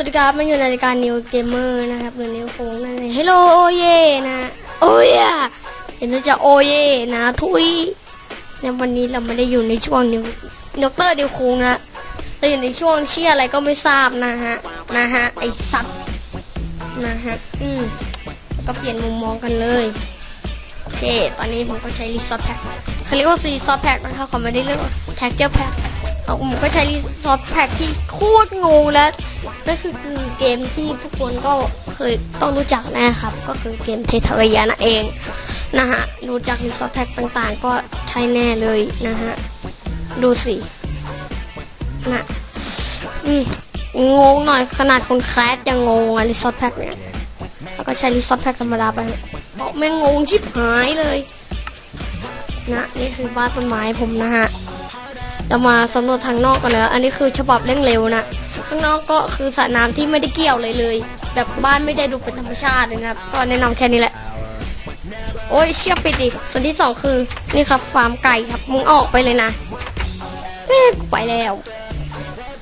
วัสดีครับมันอยู่ในรายการนิวเกมเมอร์นะครับหรือนิวโฟงนั่นเองฮัลโหลโอเย่นะโอ้ยเห็นแล้วจะโอเย่นะทุยในวันนี้เราไม่ได้อยู่ในช่วงนิวดอกเตอร์เดียวคงนะเราอยู่ในช่วงเชี่ยอะไรก็ไม่ทราบนะฮะนะฮะไอสัตว์นะฮะอืมก็เปลี่ยนมุมมองกันเลยโอเค ตอนนี้ผมก็ใช้รีซอสแพ็คเขาเรียกว่ารีซอสแพ็คนะคะเขาไม่ได้เรียกว่าแท็กเจอร์แพ็คผมก็ใช้รีซอสแพ็คที่โคตรงงและ นั่นคือคือเกมที่ทุกคนก็เคยต้องรู้จักแน่ครับ ก็คือเกมเทเทเรียนั่นเองนะฮะดูจากรีซอสแพ็คต่างๆ ก็ใช้แน่เลยนะฮะดูสินะอืมงงหน่อยขนาดคนแคสยังงงอะรีซอสแพ็คเนี่ยแล้วก็ใช้รีซอสแพ็คธรรมดาไปเพราะแม่งงงชิบหายเลย นะนี่คือบ้านต้นไม้ผมนะฮะ เรามาสำรวจทางนอกกันแล้ว อันนี้คือฉบับเร่งเร็วนะ ข้างนอกก็คือสระน้ำที่ไม่ได้เกี่ยวเลยเลย แบบบ้านไม่ได้ดูเป็นธรรมชาติเลยนะก็แนะนำแค่นี้แหละ โอ้ยเชี่ยปิดดิส่วนที่สองคือนี่ครับฟาร์มไก่ครับมึงออกไปเลยนะเฮ้ยกูไปแล้ว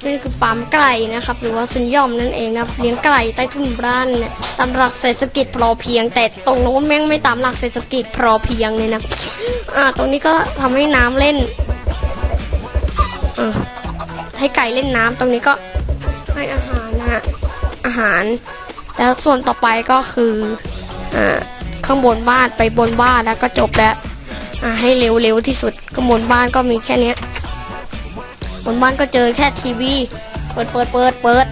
นี่คือฟาร์มไก่นะครับ หรือว่าสุนยอมนั่นเองนะครับเลี้ยงไก่ใต้ทุ่นบ้านเนี่ยตามหลักเศรษฐกิจพอเพียง แต่ตรงโน้นแม่งไม่ตามหลักเศรษฐกิจพอเพียงเลยนะอ่าตรงนี้ก็ทำให้น้ำเล่น อ่าให้ไก่เล่นน้ำตรงนี้ก็ให้อาหารนะฮะอาหาร แล้วส่วนต่อไปก็คืออ่าข้างบนบ้านไปบนบ้านแล้วก็จบแล้วอ่าให้เร็วๆที่สุดข้างบนบ้านก็มีแค่เนี้ยบนบ้านก็เจอแค่ทีวี เปิดเปิดเปิดเปิด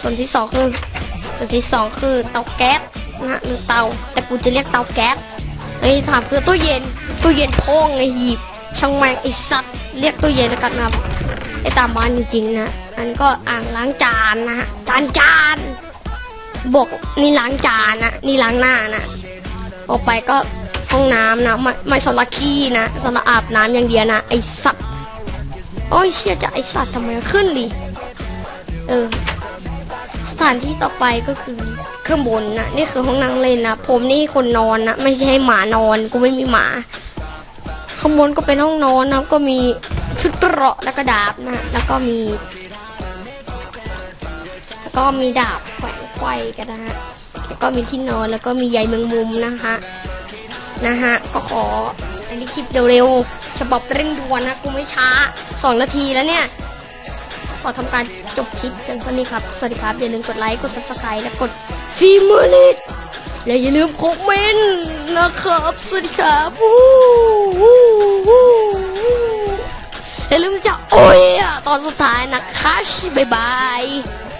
ส่วนที่สองคือ ส่วนที่สองคือเตาแก๊สนะฮะหรือเตาแต่กูจะเรียกเตาแก๊สไอ้ถามคือตู้เย็นตู้เย็นโพงไงหีบ ช่างแม่งไอสัตว์เรียกตู้เย็นแล้วกันนะครับไอตามบ้านจริงๆนะอันก็อ่างล้างจานนะฮะจานจานบอกนี่ล้างจานนะนี่ล้างหน้านะต่อไปก็ห้องน้ำนะไม่ไม่สรับขี้นะสรับอาบน้ำอย่างเดียวนะไอสัตว์โอ้ยเชี่ยจะไอสัตว์ทำไมขึ้นดิเออสถานที่ต่อไปก็คือข้างบนนะนี่คือห้องนั่งเล่นนะผมนี่คนนอนนะไม่ใช่หมานอนกูไม่มีหมา ข้างบนก็เป็นห้องนอนนะก็มีชุดเกราะแล้วก็ดาบนะ แล้วก็มี แล้วก็มีดาบแขวนไขว้กันนะฮะแล้วก็มีที่นอนแล้วก็มีใยแมงมุมนะคะนะฮะก็ขออันนี้คลิปเร็วๆฉบับเร่งด่วนนะกูไม่ช้าสองนาทีแล้วเนี่ย ขอทำการจบคลิปกันเท่านี้ครับ สวัสดีครับ อย่าลืมกดไลค์ กด subscribe และกดฟีเมอร์ลิต และอย่าลืมคอมเมนต์นะครับสวัสดีครับวู้วู้วู้อย่าลืมจะโอ้ยตอนสุดท้ายนะคะบ๊ายบาย